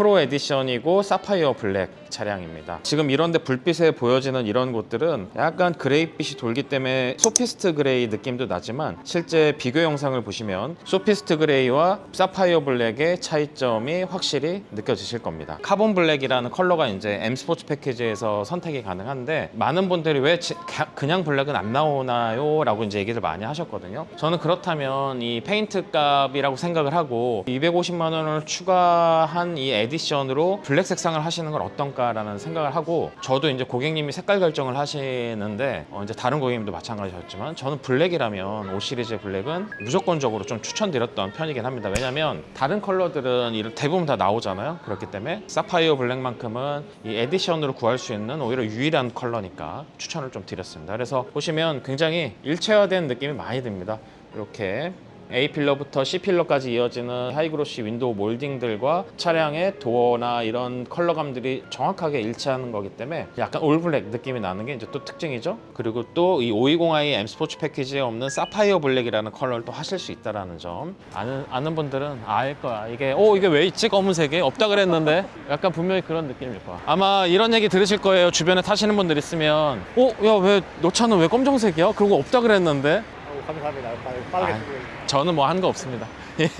프로 에디션이고 사파이어 블랙 차량입니다. 지금 이런데 불빛에 보여지는 이런 곳들은 약간 그레이빛이 돌기 때문에 소피스트 그레이 느낌도 나지만 실제 비교 영상을 보시면 소피스트 그레이와 사파이어 블랙의 차이점이 확실히 느껴지실 겁니다. 카본 블랙이라는 컬러가 이제 M 스포츠 패키지에서 선택이 가능한데 많은 분들이 왜 그냥 블랙은 안 나오나요? 라고 이제 얘기를 많이 하셨거든요. 저는 그렇다면 이 페인트 값이라고 생각을 하고 250만 원을 추가한 이 에디 션으로 블랙 색상을 하시는 건 어떤가라는 생각을 하고 저도 이제 고객님이 색깔 결정을 하시는데 어, 이제 다른 고객님도 마찬가지였지만 저는 블랙이라면 5 시리즈 블랙은 무조건적으로 좀 추천드렸던 편이긴 합니다. 왜냐면 다른 컬러들은 대부분 다 나오잖아요. 그렇기 때문에 사파이어 블랙만큼은 이 에디션으로 구할 수 있는 오히려 유일한 컬러니까 추천을 좀 드렸습니다. 그래서 보시면 굉장히 일체화된 느낌이 많이 듭니다. 이렇게 A 필러부터 C 필러까지 이어지는 하이그로시 윈도우 몰딩들과 차량의 도어나 이런 컬러감들이 정확하게 일치하는 거기 때문에 약간 올블랙 느낌이 나는 게 이제 또 특징이죠. 그리고 또 이 520i M 스포츠 패키지에 없는 사파이어 블랙이라는 컬러를 또 하실 수 있다라는 점 아는 아는 분들은 알 거야. 이게 어 이게 왜 있지 검은색이 없다 그랬는데 약간 분명히 그런 느낌일 거야. 아마 이런 얘기 들으실 거예요. 주변에 타시는 분들 있으면 어 야 왜 너 차는 왜 검정색이야? 그리고 없다 그랬는데 감사합니다. 빠르- 빠르게 아, 저는 뭐 한 거 없습니다.